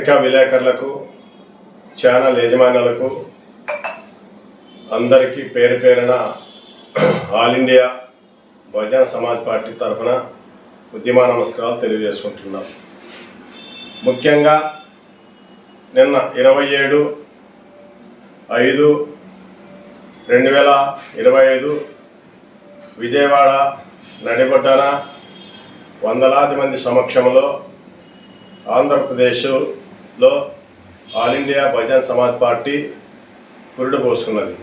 పత్రికా విలేకరులకు ఛానల్ యజమానులకు అందరికీ పేరు పేరున All India Bahujan Samaj Party తరఫున ఉద్యమ నమస్కారాలు తెలియజేసుకుంటున్నాం. ముఖ్యంగా నిన్న ఇరవై ఏడు ఐదు రెండు వేల ఇరవై ఐదు విజయవాడ నడిబొడ్డన వందలాది మంది సమక్షంలో ఆంధ్రప్రదేశ్ లో All India Bahujan Samaj Party పురుడు పోసుకున్నది.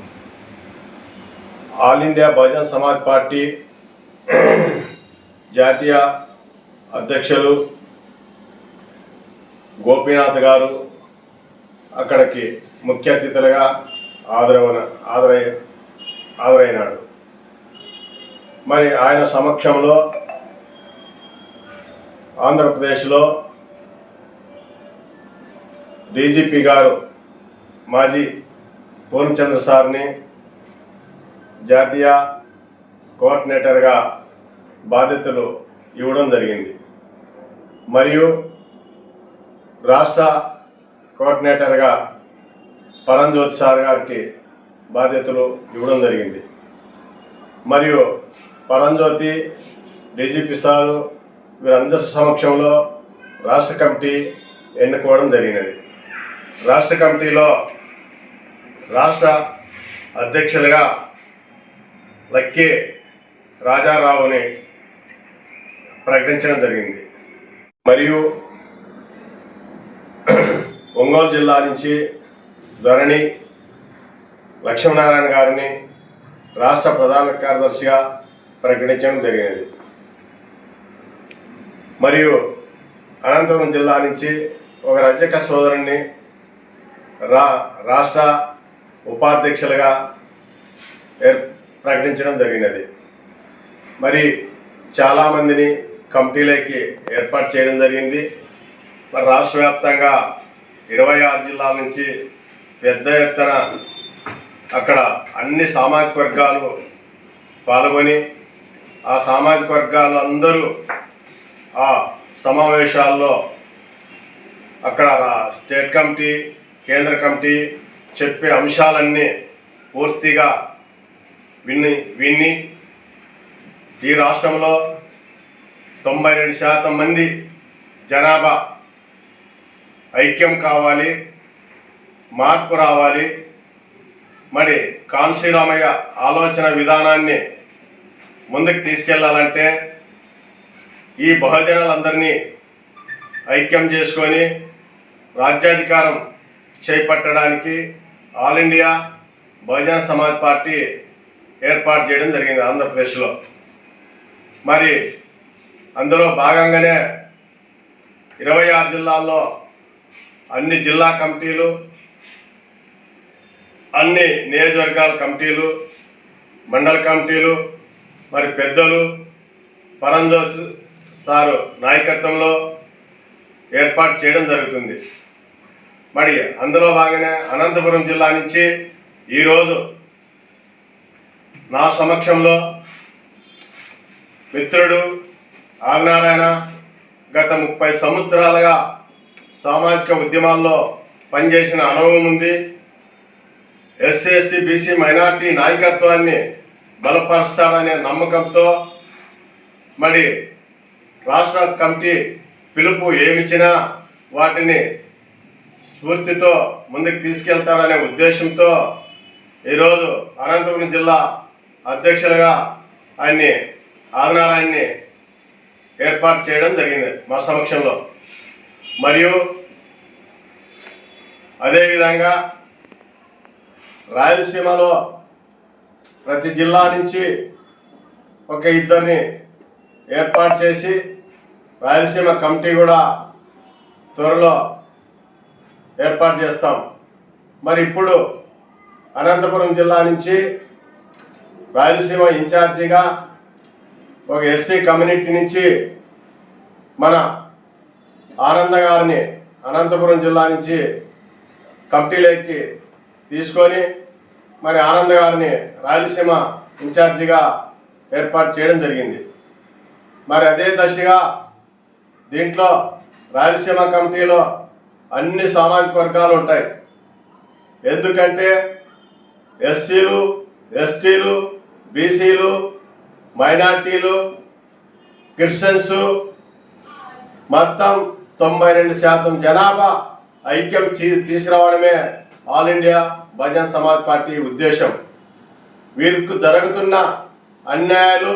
All India Bahujan Samaj Party జాతీయ అధ్యక్షులు గోపీనాథ్ గారు అక్కడికి ముఖ్య అతిథులుగా ఆదరవన ఆదరై ఆదరైనాడు. మరి ఆయన సమక్షంలో ఆంధ్రప్రదేశ్లో డీజీపీ గారు మాజీ పూర్ణచంద్ర సార్ని జాతీయ కోఆర్డినేటర్గా బాధ్యతలు ఇవ్వడం జరిగింది. మరియు రాష్ట్ర కోఆర్డినేటర్గా పరంజ్యోతి సార్ గారికి బాధ్యతలు ఇవ్వడం జరిగింది. మరియు పరంజ్యోతి డీజీపీ సారు వీరందరి సమక్షంలో రాష్ట్ర కమిటీ ఎన్నుకోవడం జరిగినది. రాష్ట్ర కమిటీలో రాష్ట్ర అధ్యక్షులుగా లక్కి రాజారావుని ప్రకటించడం జరిగింది. మరియు ఒంగోలు జిల్లా నుంచి ధరణి లక్ష్మీనారాయణ గారిని రాష్ట్ర ప్రధాన కార్యదర్శిగా ప్రకటించడం జరిగినది. మరియు అనంతపురం జిల్లా నుంచి ఒక రజక సోదరుణ్ణి రా రాష్ట్ర ఉపాధ్యక్షులుగా ఏర్ ప్రకటించడం జరిగినది. మరి చాలామందిని కమిటీలోకి ఏర్పాటు చేయడం జరిగింది. మరి రాష్ట్ర వ్యాప్తంగా ఇరవై ఆరు జిల్లాల నుంచి పెద్ద ఎత్తున అక్కడ అన్ని సామాజిక వర్గాలు పాల్గొని ఆ సామాజిక వర్గాలు అందరూ ఆ సమావేశాల్లో అక్కడ స్టేట్ కమిటీ కేంద్ర కమిటీ చెప్పే అంశాలన్నీ పూర్తిగా విన్ని విన్ని ఈ రాష్ట్రంలో తొంభై రెండు శాతం మంది జనాభా ఐక్యం కావాలి మార్పు రావాలి. మరి కాన్సీరామయ్య ఆలోచన విధానాన్ని ముందుకు తీసుకెళ్ళాలంటే ఈ బహుజనులందరినీ ఐక్యం చేసుకొని రాజ్యాధికారం చేపట్టడానికి All India Bahujan Samaj Party ఏర్పాటు చేయడం జరిగింది ఆంధ్రప్రదేశ్లో. మరి అందులో భాగంగానే ఇరవై ఆరు జిల్లాల్లో అన్ని జిల్లా కమిటీలు అన్ని నియోజకవర్గాల కమిటీలు మండల కమిటీలు మరి పెద్దలు పరంజోస్ సారు నాయకత్వంలో ఏర్పాటు చేయడం జరుగుతుంది. మరి అందులో భాగంగానే అనంతపురం జిల్లా నుంచి ఈరోజు నా సమక్షంలో మిత్రుడు ఆదినారాయణ గత ముప్పై సంవత్సరాలుగా సామాజిక ఉద్యమాల్లో పనిచేసిన అనుభవం ఉంది. ఎస్సీ ఎస్టీ బీసీ మైనార్టీ నాయకత్వాన్ని బలపరుస్తాడనే నమ్మకంతో మరి రాష్ట్ర కమిటీ పిలుపు ఏమిచ్చినా వాటిని స్ఫూర్తితో ముందుకు తీసుకెళ్తాడనే ఉద్దేశంతో ఈరోజు అనంతపురం జిల్లా అధ్యక్షులుగా ఆయన్ని ఆదినారాయణ్ణి ఏర్పాటు చేయడం జరిగింది మా సమక్షంలో. మరియు అదేవిధంగా రాయలసీమలో ప్రతి జిల్లా నుంచి ఒక ఇద్దరిని ఏర్పాటు చేసి రాయలసీమ కమిటీ కూడా త్వరలో ఏర్పాటు చేస్తాం. మరి ఇప్పుడు అనంతపురం జిల్లా నుంచి రాయలసీమ ఇన్ఛార్జిగా ఒక ఎస్సీ కమ్యూనిటీ నుంచి మన ఆనంద గారిని అనంతపురం జిల్లా నుంచి కమిటీలోకి తీసుకొని మరి ఆనంద గారిని రాయలసీమ ఇన్ఛార్జిగా ఏర్పాటు చేయడం జరిగింది. మరి అదే దశగా దీంట్లో రాయలసీమ కమిటీలో అన్ని సామాజిక వర్గాలు ఉంటాయి. ఎందుకంటే ఎస్సీలు ఎస్టీలు బీసీలు మైనార్టీలు క్రిస్టియన్స్ మొత్తం తొంభై రెండు శాతం జనాభా ఐక్యం తీసుకురావడమే All India Bahujan Samaj Party ఉద్దేశం. వీరికి జరుగుతున్న అన్యాయాలు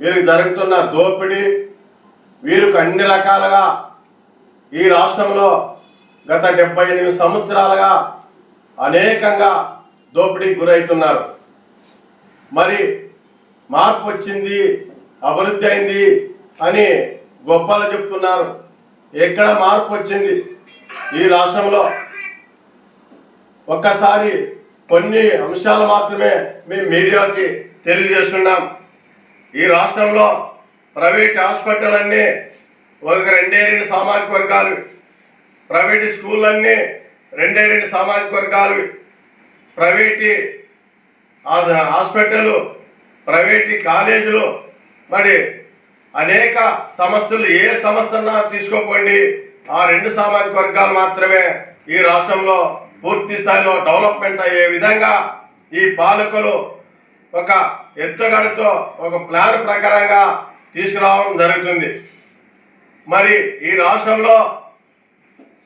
వీరికి జరుగుతున్న దోపిడీ వీరికి అన్ని రకాలుగా ఈ రాష్ట్రంలో గత డెబ్బై ఎనిమిది సంవత్సరాలుగా అనేకంగా దోపిడీకి గురవుతున్నారు. మరి మార్పు వచ్చింది అభివృద్ధి అయింది అని గొప్పలు చెప్తున్నారు. ఎక్కడ మార్పు వచ్చింది? ఈ రాష్ట్రంలో ఒక్కసారి కొన్ని అంశాలు మాత్రమే మేము మీడియాకి తెలియజేస్తున్నాం. ఈ రాష్ట్రంలో ప్రైవేట్ హాస్పిటల్ అన్నీ ఒక రెండే రెండు సామాజిక వర్గాలు. ప్రైవేట్ స్కూళ్ళన్నీ రెండే రెండు సామాజిక వర్గాలు. ప్రైవేట్ హాస్పిటల్ ప్రైవేట్ కాలేజీలు. మరి అనేక సంస్థలు ఏ సంస్థన్నా తీసుకోపోండి ఆ రెండు సామాజిక వర్గాలు మాత్రమే ఈ రాష్ట్రంలో పూర్తి స్థాయిలో డెవలప్మెంట్ అయ్యే విధంగా ఈ పాలకులు ఒక ఎత్తుగడతో ఒక ప్లాన్ ప్రకారంగా తీసుకురావడం జరుగుతుంది. మరి ఈ రాష్ట్రంలో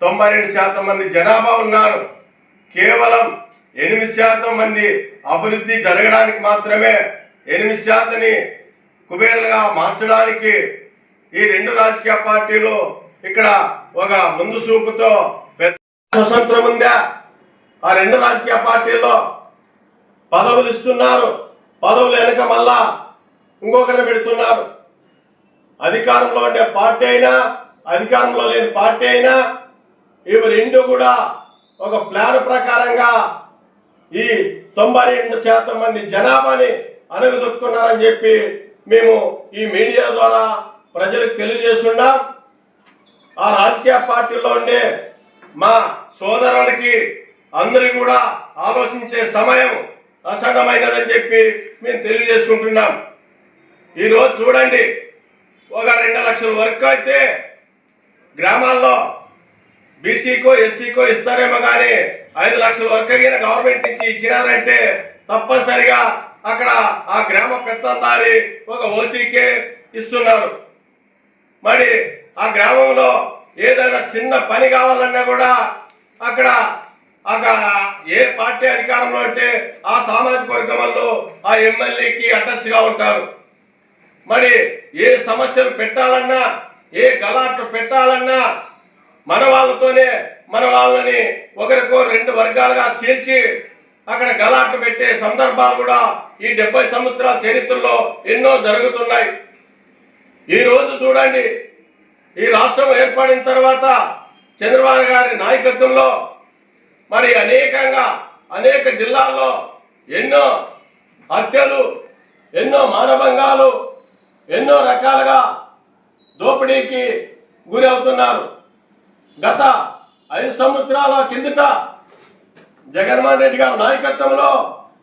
తొంభై రెండు శాతం మంది జనాభా ఉన్నారు. కేవలం ఎనిమిది శాతం మంది అభివృద్ధి జరగడానికి మాత్రమే ఎనిమిది శాతని కుబేరులుగా మార్చడానికి ఈ రెండు రాజకీయ పార్టీలు ఇక్కడ ఒక ముందు చూపుతో పెద్ద స్వతంత్రం ఉందా? ఆ రెండు రాజకీయ పార్టీల్లో పదవులు ఇస్తున్నారు. పదవులు వెనక మళ్ళా ఇంకొకరిని పెడుతున్నారు. అధికారంలో ఉండే పార్టీ అయినా అధికారంలో లేని పార్టీ అయినా ఇవి రెండు కూడా ఒక ప్లాన్ ప్రకారంగా ఈ తొంభై రెండు శాతం మంది జనాభాని అణగదొక్కున్నారని చెప్పి మేము ఈ మీడియా ద్వారా ప్రజలకు తెలియజేస్తున్నాం. ఆ రాజకీయ పార్టీలో ఉండే మా సోదరులకి అందరి కూడా ఆలోచించే సమయం అసహనమైనదని చెప్పి మేము తెలియజేసుకుంటున్నాం. ఈరోజు చూడండి ఒక రెండు లక్షల వరకు అయితే గ్రామాల్లో బీసీకో ఎస్సీకో ఇస్తారేమో కానీ ఐదు లక్షల వరకు అయినా గవర్నమెంట్ నుంచి ఇచ్చినారంటే తప్పనిసరిగా అక్కడ ఆ గ్రామ పెత్తందారి ఒక ఓసీకే ఇస్తున్నారు. మరి ఆ గ్రామంలో ఏదైనా చిన్న పని కావాలన్నా కూడా అక్కడ అక్కడ ఏ పార్టీ అధికారంలో అంటే ఆ సామాజిక వర్గం ఆ ఎమ్మెల్యేకి అటచ్గా ఉంటారు. మరి ఏ సమస్యలు పెట్టాలన్నా ఏ గలాట్లు పెట్టాలన్నా మన వాళ్ళతోనే మన వాళ్ళని ఒకరికో రెండు వర్గాలుగా చీల్చి అక్కడ గలాట్లు పెట్టే సందర్భాలు కూడా ఈ డెబ్బై సంవత్సరాల చరిత్రలో ఎన్నో జరుగుతున్నాయి. ఈ రోజు చూడండి ఈ రాష్ట్రం ఏర్పడిన తర్వాత చంద్రబాబు గారి నాయకత్వంలో మరి అనేకంగా అనేక జిల్లాల్లో ఎన్నో హత్యలు ఎన్నో మానభంగాలు ఎన్నో రకాలుగా దోపిడీకి గురి అవుతున్నారు. గత ఐదు సంవత్సరాల కిందట జగన్మోహన్ రెడ్డి గారి నాయకత్వంలో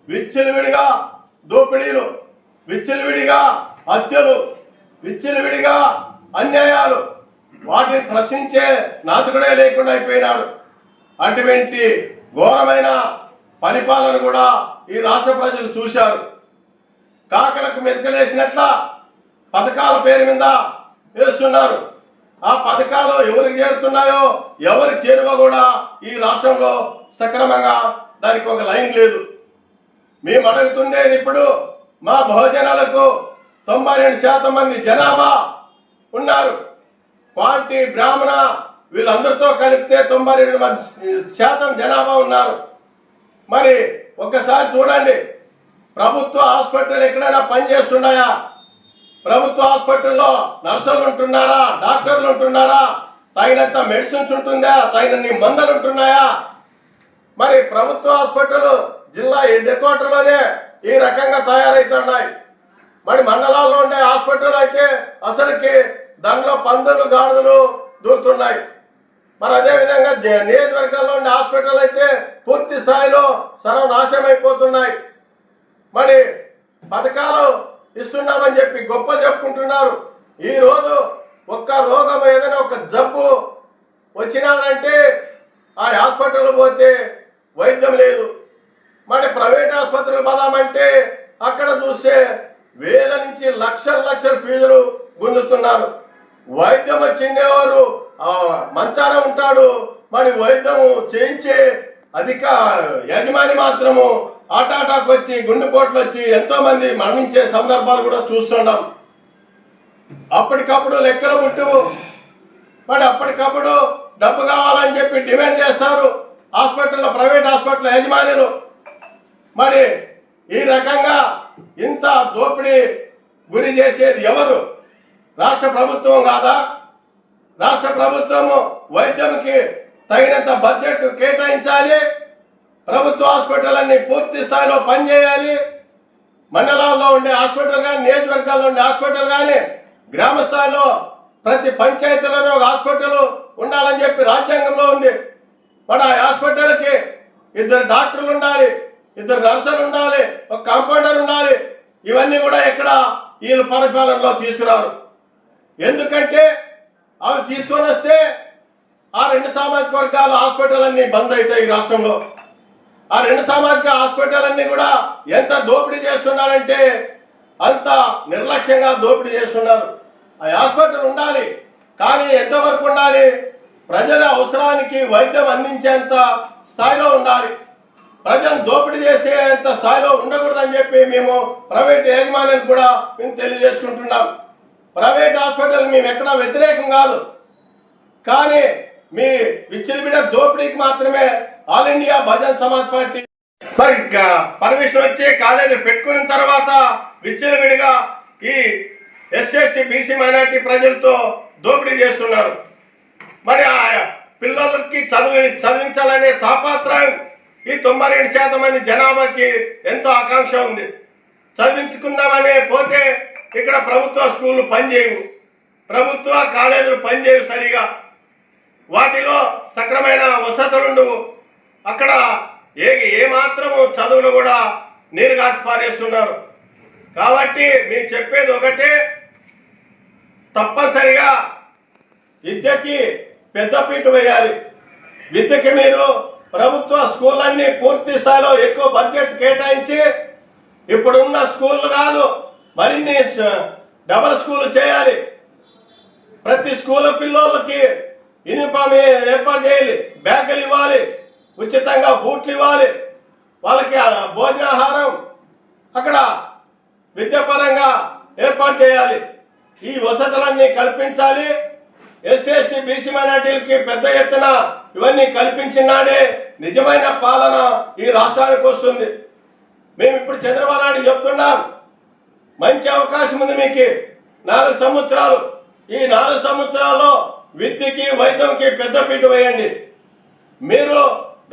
విచ్చలవిడిగా దోపిడీలు విచ్చలవిడిగా హత్యలు విచ్చలవిడిగా అన్యాయాలు వాటిని ప్రశ్నించే నాతుకుడే లేకుండా అయిపోయినాడు. అటువంటి ఘోరమైన పరిపాలన కూడా ఈ రాష్ట్ర ప్రజలు చూశారు. కాకలకు మెతకలేసినట్ల పథకాల పేరు మీద వేస్తున్నారు. ఆ పథకాలు ఎవరికి చేరుతున్నాయో ఎవరికి చేరువో కూడా ఈ రాష్ట్రంలో సక్రమంగా దానికి ఒక లైన్ లేదు. మేము అడుగుతుండేది ఇప్పుడు మా భోజనాలకు తొంభై రెండు శాతం మంది జనాభా ఉన్నారు. పార్టీ బ్రాహ్మణ వీళ్ళందరితో కలిపితే తొంభై రెండు మంది శాతం జనాభా ఉన్నారు. మరి ఒక్కసారి చూడండి ప్రభుత్వ హాస్పిటల్ ఎక్కడైనా పనిచేస్తున్నాయా? ప్రభుత్వ హాస్పిటల్లో నర్సులు ఉంటున్నారా? డాక్టర్లు ఉంటున్నారా? తగినంత మెడిసిన్స్ ఉంటుందా? తగినన్ని మందులు ఉంటున్నాయా? మరి ప్రభుత్వ హాస్పిటల్ జిల్లా హెడ్ క్వార్టర్లోనే ఈ రకంగా తయారవుతున్నాయి మరి మండలాల్లో ఉండే హాస్పిటల్ అయితే అసలుకి దానిలో పందులు గాడులు దూరుతున్నాయి. మరి అదేవిధంగా నియోజకవర్గాల్లో ఉండే హాస్పిటల్ అయితే పూర్తి స్థాయిలో సర్వనాశనం అయిపోతున్నాయి మరి పథకాలు ఇస్తున్నామని చెప్పి గొప్ప చెప్పుకుంటున్నారు. ఈ రోజు ఒక్క రోగం ఏదైనా ఒక జబ్బు వచ్చినారంటే ఆ హాస్పిటల్ పోతే వైద్యం లేదు. మరి ప్రైవేట్ ఆసుపత్రులు పదామంటే అక్కడ చూస్తే వేల నుంచి లక్షల లక్షల ఫీజులు గుంజుతున్నారు. వైద్యం వచ్చిండేవారు మంచాన ఉంటాడు. మరి వైద్యము చేయించే అధిక యజమాని మాత్రము ఆటాటాకు వచ్చి గుండెపోట్లు వచ్చి ఎంతో మంది మరణించే సందర్భాలు కూడా చూస్తున్నాం అప్పటికప్పుడు లెక్కలు ముట్టు మరి అప్పటికప్పుడు డబ్బు కావాలని చెప్పి డిమాండ్ చేస్తారు. హాస్పిటల్లో ప్రైవేట్ హాస్పిటల్ యజమానులు. మరి ఈ రకంగా ఇంత దోపిడీ గురి చేసేది ఎవరు? రాష్ట్ర ప్రభుత్వం కాదా? రాష్ట్ర ప్రభుత్వము వైద్యంకి తగినంత బడ్జెట్ కేటాయించాలి. ప్రభుత్వ హాస్పిటల్ అన్ని పూర్తి స్థాయిలో పనిచేయాలి. మండలాల్లో ఉండే హాస్పిటల్ కానీ నియోజకవర్గాల్లో ఉండే హాస్పిటల్ కానీ గ్రామ స్థాయిలో ప్రతి పంచాయతీలోనే ఒక హాస్పిటల్ ఉండాలని చెప్పి రాజ్యాంగంలో ఉంది. మన ఆ హాస్పిటల్కి ఇద్దరు డాక్టర్లు ఉండాలి ఇద్దరు నర్సులు ఉండాలి ఒక కాంపౌండర్ ఉండాలి. ఇవన్నీ కూడా ఎక్కడ వీళ్ళు పరిపాలనలో తీసుకురారు. ఎందుకంటే అవి తీసుకొని వస్తే ఆ రెండు సామాజిక వర్గాల హాస్పిటల్ అన్ని బంద్ అవుతాయి ఈ రాష్ట్రంలో. ఆ రెండు సామాజిక హాస్పిటల్ అన్ని కూడా ఎంత దోపిడీ చేస్తున్నారంటే అంత నిర్లక్ష్యంగా దోపిడీ చేస్తున్నారు. ఆ హాస్పిటల్ ఉండాలి కానీ ఎంతవరకు ఉండాలి? ప్రజల అవసరానికి వైద్యం అందించేంత స్థాయిలో ఉండాలి. ప్రజలను దోపిడీ చేసేంత స్థాయిలో ఉండకూడదని చెప్పి మేము ప్రైవేట్ యాజమాన్యానికి కూడా మేము తెలియజేసుకుంటున్నాం. ప్రైవేట్ హాస్పిటల్ మేము ఎక్కడా వ్యతిరేకం కాదు. కానీ మీ విచ్చలబిడ దోపిడీకి మాత్రమే All India Bahujan Samaj Party మరి పర్మిషన్ వచ్చి కాలేజీ పెట్టుకున్న తర్వాత విచ్చలవిడిగా ఈ ఎస్ఎస్టీ బీసీ మైనార్టీ ప్రజలతో దోపిడీ చేస్తున్నారు. మరి ఆ పిల్లలకి చదివి చదివించాలనే తాపాత్రయం ఈ తొంభై రెండు శాతం మంది జనాభాకి ఎంతో ఆకాంక్ష ఉంది. చదివించుకుందామనే పోతే ఇక్కడ ప్రభుత్వ స్కూళ్ళు పనిచేయవు. ప్రభుత్వ కాలేజీలు పనిచేయవు సరిగా. వాటిలో సక్రమైన వసతులుండు. అక్కడ ఏ ఏ మాత్రము చదువులు కూడా నీరుగాచి పారేస్తున్నారు. కాబట్టి మీరు చెప్పేది ఒకటే తప్పనిసరిగా విద్యకి పెద్దపీట వేయాలి. విద్యకి మీరు ప్రభుత్వ స్కూళ్ళన్నీ పూర్తి స్థాయిలో ఎక్కువ బడ్జెట్ కేటాయించి ఇప్పుడున్న స్కూళ్ళు కాదు మరిన్ని డబల్ స్కూల్ చేయాలి. ప్రతి స్కూల్ పిల్లలకి యూనిఫామ్ ఏర్పాటు చేయాలి. బ్యాగులు ఇవ్వాలి. ఉచితంగా బూట్లు ఇవ్వాలి. వాళ్ళకి భోజనాహారం అక్కడ విద్యాపరంగా ఏర్పాటు చేయాలి. ఈ వసతులన్నీ కల్పించాలి. ఎస్సీ ఎస్టీ బీసీ మైనార్టీలకి పెద్ద ఎత్తున ఇవన్నీ కల్పించినాడే నిజమైన పాలన ఈ రాష్ట్రానికి వస్తుంది. మేము ఇప్పుడు చంద్రబాబు నాయుడు చెప్తున్నాం. మంచి అవకాశం ఉంది మీకు. నాలుగు సంవత్సరాలు. ఈ నాలుగు సంవత్సరాల్లో విద్యకి వైద్యంకి పెద్దపీట వేయండి. మీరు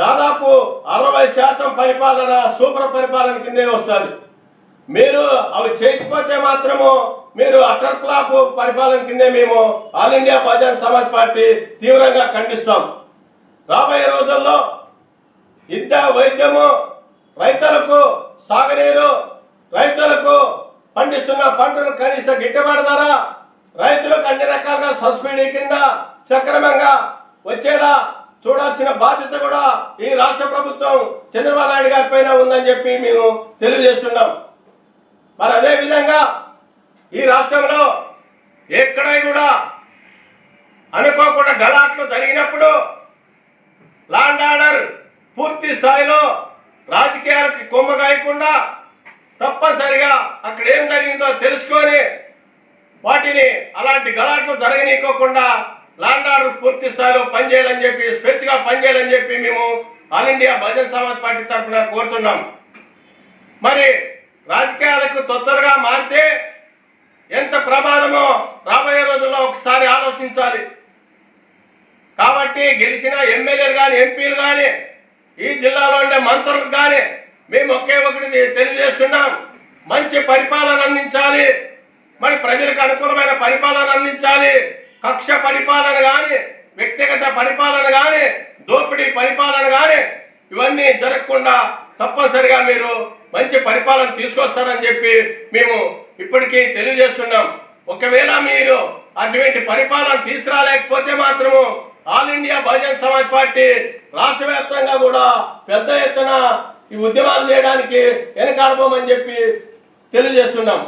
దాదాపు అరవై శాతం పరిపాలన సూపర్ పరిపాలన కిందే వస్తుంది. మీరు అవి చేయకపోతే మాత్రము మీరు అటర్ క్లాప్ పరిపాలన కిందే మేము All India Bahujan Samaj Party తీవ్రంగా ఖండిస్తాం. రాబోయే రోజుల్లో ఇద్దరు వైద్యము రైతులకు సాగునీరు రైతులకు పండిస్తున్న పంటలు కనీస గిట్టుబాటు ధర రైతులకు అన్ని రకాలుగా సబ్సిడీ కింద సక్రమంగా వచ్చేలా చూడాల్సిన బాధ్యత కూడా ఈ రాష్ట్ర ప్రభుత్వం చంద్రబాబు నాయుడు గారి పైన ఉందని చెప్పి మేము తెలియజేస్తున్నాం. మరి అదే విధంగా ఈ రాష్ట్రంలో ఎక్కడ కూడా అనుకోకుండా గలాట్లు జరిగినప్పుడు లాండ్ ఆర్డర్ పూర్తి స్థాయిలో రాజకీయాలకి కొమ్మగాయకుండా తప్పనిసరిగా అక్కడ ఏం జరిగిందో తెలుసుకొని వాటిని అలాంటి గలాట్లు జరగనీకోకుండా లాండ్ ఆర్డర్ పూర్తి స్థాయిలో పనిచేయాలని చెప్పి స్వేచ్ఛగా పనిచేయాలని చెప్పి మేము All India Bahujan Samaj Party తరఫున కోరుతున్నాం. మరి రాజకీయాలకు తొందరగా మారితే ఎంత ప్రమాదమో రాబోయే రోజుల్లో ఒకసారి ఆలోచించాలి. కాబట్టి గెలిచిన ఎమ్మెల్యేలు కానీ ఎంపీలు కానీ ఈ జిల్లాలో ఉండే మంత్రులకు కానీ మేము ఒకే ఒకటి తెలియజేస్తున్నాం. మంచి పరిపాలన అందించాలి. మరి ప్రజలకు అనుకూలమైన పరిపాలన అందించాలి. కక్ష పరిపాలన కానీ వ్యక్తిగత పరిపాలన కానీ దోపిడీ పరిపాలన కానీ ఇవన్నీ జరగకుండా తప్పనిసరిగా మీరు మంచి పరిపాలన తీసుకొస్తారని చెప్పి మేము ఇప్పటికీ తెలియజేస్తున్నాం. ఒకవేళ మీరు అటువంటి పరిపాలన తీసుకురాలేకపోతే మాత్రము All India Bahujan Samaj Party రాష్ట్ర వ్యాప్తంగా కూడా పెద్ద ఎత్తున ఈ ఉద్యమాలు చేయడానికి వెనకాడబోమని చెప్పి తెలియజేస్తున్నాం.